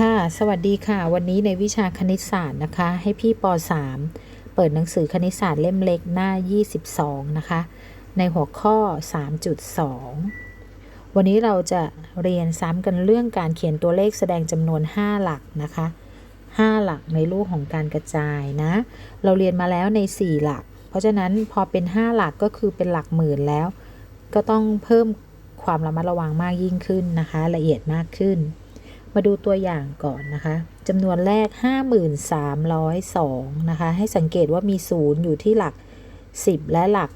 ค่ะ สวัสดีค่ะ วันนี้ในวิชาคณิตศาสตร์นะคะ ให้พี่ป .3 เปิดหนังสือคณิตศาสตร์เล่มเล็กหน้า 22 นะคะ ในหัวข้อ 3.2 วันนี้เราจะเรียนซ้ำกันเรื่องการเขียนตัวเลขแสดงจำนวน 5 หลักนะคะ 5 หลักในรูปของการกระจายนะ เราเรียนมาแล้วใน 4 หลัก เพราะฉะนั้นพอเป็น 5 หลักก็คือเป็นหลักหมื่นแล้ว ก็ต้องเพิ่มความระมัดระวังมากยิ่งขึ้นนะคะ ละเอียดมากขึ้น มาดูตัวอย่างก่อนนะคะจำนวนแรก 5302 นะคะ ให้สังเกตว่ามีศูนย์อยู่ที่หลัก 10 และหลัก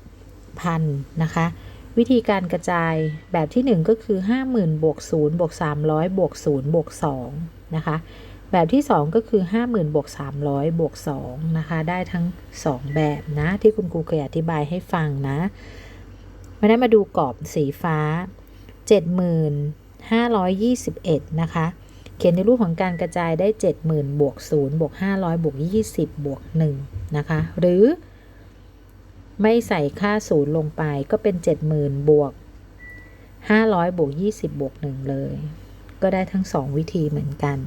พันนะคะ วิธีการกระจายแบบที่ 1 ก็คือ 50,000บวก0บวก300บวก0บวก2นะคะ แบบที่ 2 ก็คือ 50,000บวก300บวก2นะคะ ได้ทั้ง 2 แบบนะ ที่คุณครูเคยอธิบายให้ฟังนะมาได้มาดูกรอบสีฟ้า 70,521 นะคะ เขียนในรูปของการกระจายได้ 70,000บวก0บวก500บวก20บวก1นะคะ หรือ ไม่ใส่ค่าศูนย์ลงไปก็เป็น 70,000บวก500บวก20บวก1เลย ก็ได้ทั้ง 2 วิธีเหมือนกัน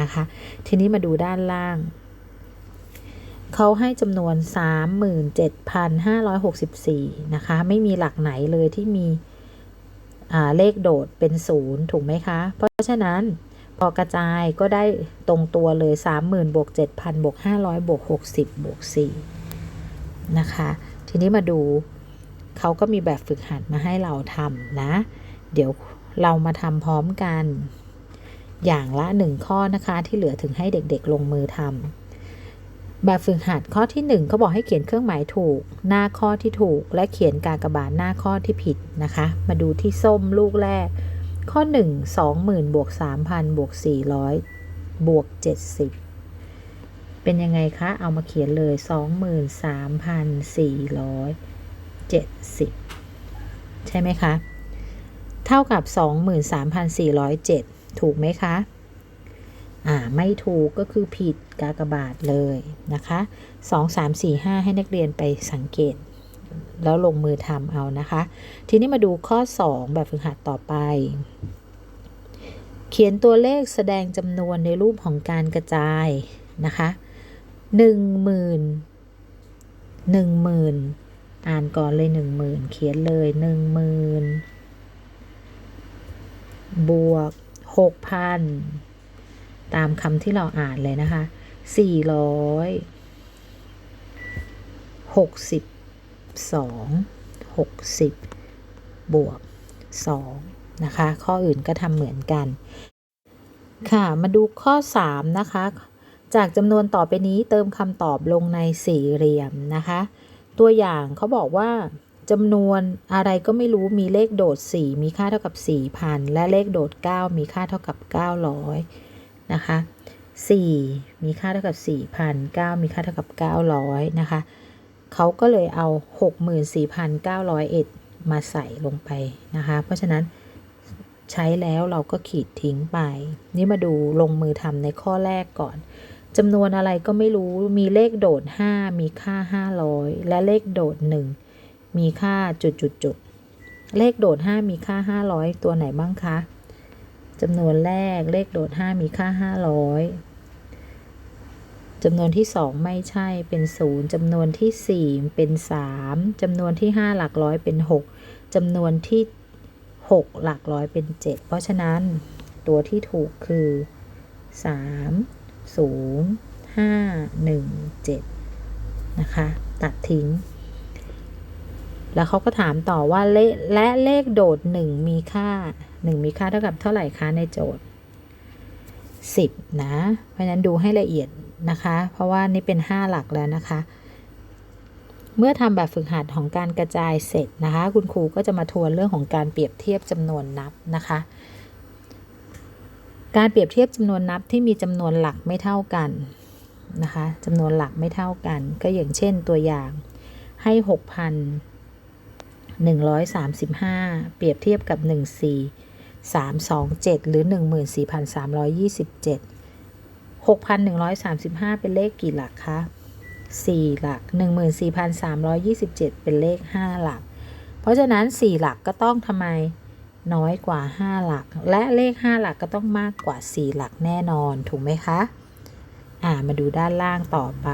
นะคะ ทีนี้มาดูด้านล่าง เขาให้จำนวน 37,564 นะคะ ไม่มีหลักไหนเลยที่มีเลขโดดเป็นศูนย์ถูกไหมคะ เพราะฉะนั้น พอกระจายก็ได้ตรงตัวเลย 30,000บวก7,000บวก500บวก60บวก4นะคะ ทีนี้มาดูเขาก็มีแบบฝึกหัดมาให้เราทำนะ เดี๋ยวเรามาทำพร้อมกัน อย่างละหนึ่งข้อนะคะ ที่เหลือถึงให้เด็กๆลงมือทำแบบฝึกหัดข้อที่1เขาบอกให้เขียนเครื่องหมายถูก หน้าข้อที่ถูก และเขียนกากบาทหน้าข้อที่ผิดนะคะ มาดูที่ส้มลูกแรก ข้อ 1 20,000บวก3,000บวก400บวก70 เป็นยังไงคะ เอามาเขียนเลย 23,470 ใช่ไหมคะ เท่ากับ 23,407 ถูกไหมคะ อ่า ไม่ถูกก็คือผิดกากบาทเลยนะคะ 2 3 4 5 ให้นักเรียนไปสังเกต แล้วลงมือทำเอานะคะ ทีนี้มาดูข้อ 2 แบบฝึกหัดต่อไป เขียนตัวเลขแสดงจำนวนในรูปของการกระจายนะคะหนึ่งหมื่นหนึ่งหมื่นอ่านก่อนเลยหนึ่งหมื่นเขียนเลยหนึ่งหมื่นบวกหกพันตามคำที่เราอ่านเลยนะคะสี่ร้อยหกสิบ สองหกสิบบวกสองนะคะ ข้ออื่นก็ทำเหมือนกัน ค่ะ มาดูข้อ 3 นะคะ จากจำนวนต่อไปนี้เติมคำตอบลงในสี่เหลี่ยมนะคะ ตัวอย่างเขาบอกว่าจำนวนอะไรก็ไม่รู้มีเลขโดด 4 มีค่าเท่ากับ 4,000 และเลขโดด 9 มีค่าเท่ากับ 900 นะคะ 4 มีค่าเท่ากับ 4,000 9 มีค่าเท่ากับ 900 นะคะ เขาก็เลยเอา 64,901 มาใส่ลงไปนะคะ เพราะฉะนั้นใช้แล้วเราก็ขีดทิ้งไป นี่มาดูลงมือทำในข้อแรกก่อนจำนวนอะไรก็ไม่รู้มีเลขโดด 5 มีค่า 500 และเลขโดด 1 มีค่าจุดจุดจุดเลขโดด 5 มีค่า 500 ตัวไหนบ้างคะจำนวนแรกเลขโดด 5 มีค่า 500 จำนวนที่ 2 ไม่ใช่เป็น 0จำนวนที่ 4 เป็น 3จำนวนที่ 5 หลักร้อยเป็น 6จำนวนที่ 6 หลักร้อยเป็น 7 เพราะฉะนั้นตัวที่ถูกคือ 3 0 5 1 7 นะคะ ตัดทิ้ง แล้วเขาก็ถามต่อว่าเลและเลขโดด 1 มีค่า 1 มีค่าเท่ากับเท่าไหร่คะในโจทย์ 10 นะ เพราะฉะนั้นดูให้ละเอียด นะคะ เพราะว่านี่เป็น 5 หลักแล้วนะคะ เมื่อทำแบบฝึกหัดของการกระจายเสร็จนะคะ คุณครูก็จะมาทวนเรื่องของการเปรียบเทียบจำนวนนับนะคะ การเปรียบเทียบจำนวนนับที่มีจำนวนหลักไม่เท่ากันนะคะจำนวนหลักไม่เท่ากัน ก็อย่างเช่นตัวอย่างให้ 6,135 เปรียบเทียบกับ 14327 หรือ 14,327 6,135 เป็นเลขกี่หลักคะ 4 หลัก 14,327 เป็นเลข 5 หลัก เพราะฉะนั้น 4 หลักก็ต้องทำไมน้อยกว่า 5 หลัก และเลข 5 หลักก็ต้องมากกว่า 4 หลักแน่นอน ถูกไหมคะ อ่า มาดูด้านล่างต่อไป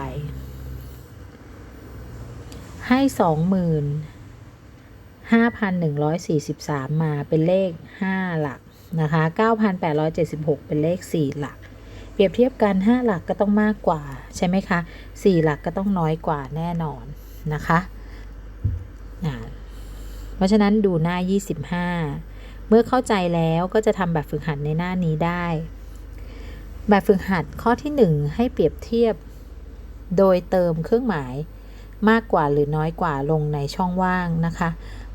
ให้ 25,143 มาเป็นเลข 5 หลักนะคะ 9,876 เป็นเลข 4 หลัก เปรียบเทียบกัน 5 หลักก็ต้องมากกว่าใช่ไหมคะ 4 หลักก็ต้องน้อยกว่าแน่นอนนะคะเพราะฉะนั้นดูหน้า 25 เมื่อเข้าใจแล้วก็จะทำแบบฝึกหัดในหน้านี้ได้ แบบฝึกหัดข้อที่ 1 ให้เปรียบเทียบ โดยเติมเครื่องหมายมากกว่าหรือน้อยกว่าลงในช่องว่างนะคะ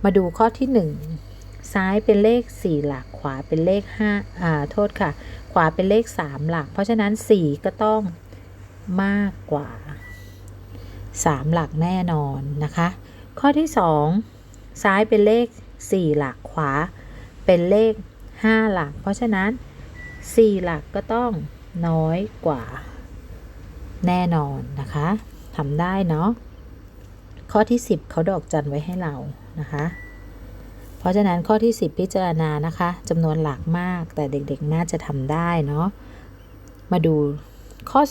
มาดูข้อที่ 1 ซ้ายเป็นเลข 4 หลัก ขวาเป็นเลข5อ่าโทษค่ะ ขวาเป็นเลข 3 หลัก เพราะฉะนั้น 4 ก็ต้องมากกว่า 3 หลักแน่นอนนะคะ ข้อที่ 2 ซ้ายเป็นเลข 4 หลัก ขวาเป็นเลข 5 หลัก เพราะฉะนั้น 4 หลักก็ต้องน้อยกว่า แน่นอนนะคะทำได้เนาะข้อที่ 10เขาดอกจันไว้ให้เรานะคะ เพราะฉะนั้นข้อที่ 10 พิจารณานะคะจำนวนหลักมาก แต่เด็กๆน่าจะทำได้เนาะมาดูข้อ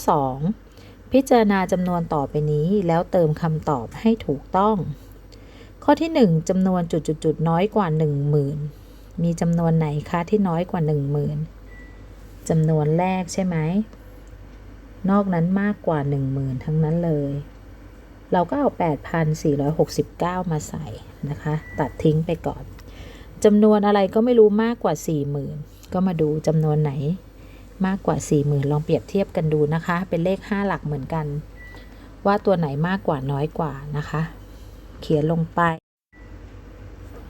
2 พิจารณาจำนวนต่อไปนี้แล้วเติมคำตอบให้ถูกต้อง ข้อที่ 1จำนวนจุดๆๆน้อยกว่า 10,000 มีจำนวนไหนคะที่น้อยกว่า 10,000จำนวนแรกใช่ไหมนอกนั้นมากกว่า 10,000 ทั้งนั้นเลย เราก็เอา 8,469 มาใส่นะคะ ตัดทิ้งไปก่อน จำนวนอะไรก็ไม่รู้มากกว่า 40,000 ก็มาดูจำนวนไหนมากกว่า 40,000 ลองเปรียบเทียบกันดูนะคะ เป็นเลข 5 หลักเหมือนกัน ว่าตัวไหนมากกว่าน้อยกว่านะคะ เขียนลงไป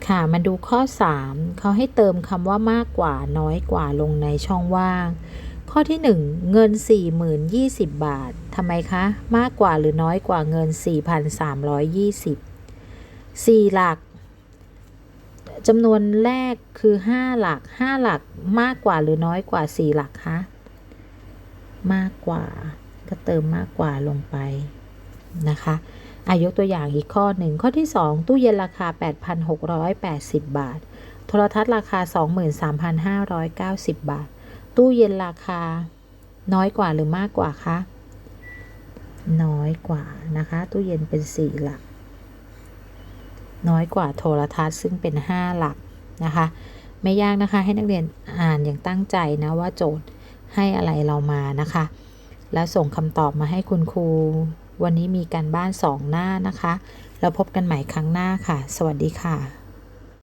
ค่ะมาดูข้อ 3 เขาให้เติมคำว่ามากกว่าน้อยกว่าลงในช่องว่าง ข้อที่ 1 เงิน 40,020 บาททำไมคะ มากกว่าหรือน้อยกว่าเงิน 4,320 4 หลัก จำนวนแรกคือ 5 หลัก 5 หลักมากกว่าหรือน้อยกว่า 4 หลักคะ มากกว่า ก็เติมมากกว่าลงไปนะคะอายกตัวอย่างอีกข้อหนึ่ง ข้อที่ 2 ตู้เย็นราคา 8,680 บาท โทรทัศน์ราคา 23,590 บาท ตู้เย็นราคาน้อยกว่าหรือมากกว่าคะ น้อยกว่านะคะ ตู้เย็นเป็น 4 หลัก น้อยกว่าโทรทัศน์ซึ่งเป็น 5 หลักนะคะ ไม่ยากนะคะให้นักเรียนอ่านอย่างตั้งใจนะว่าโจทย์ให้อะไรเรามานะคะ แล้วส่งคำตอบมาให้คุณครู วันนี้มีการบ้าน 2 หน้านะคะ แล้วพบกันใหม่ครั้งหน้าค่ะ สวัสดีค่ะ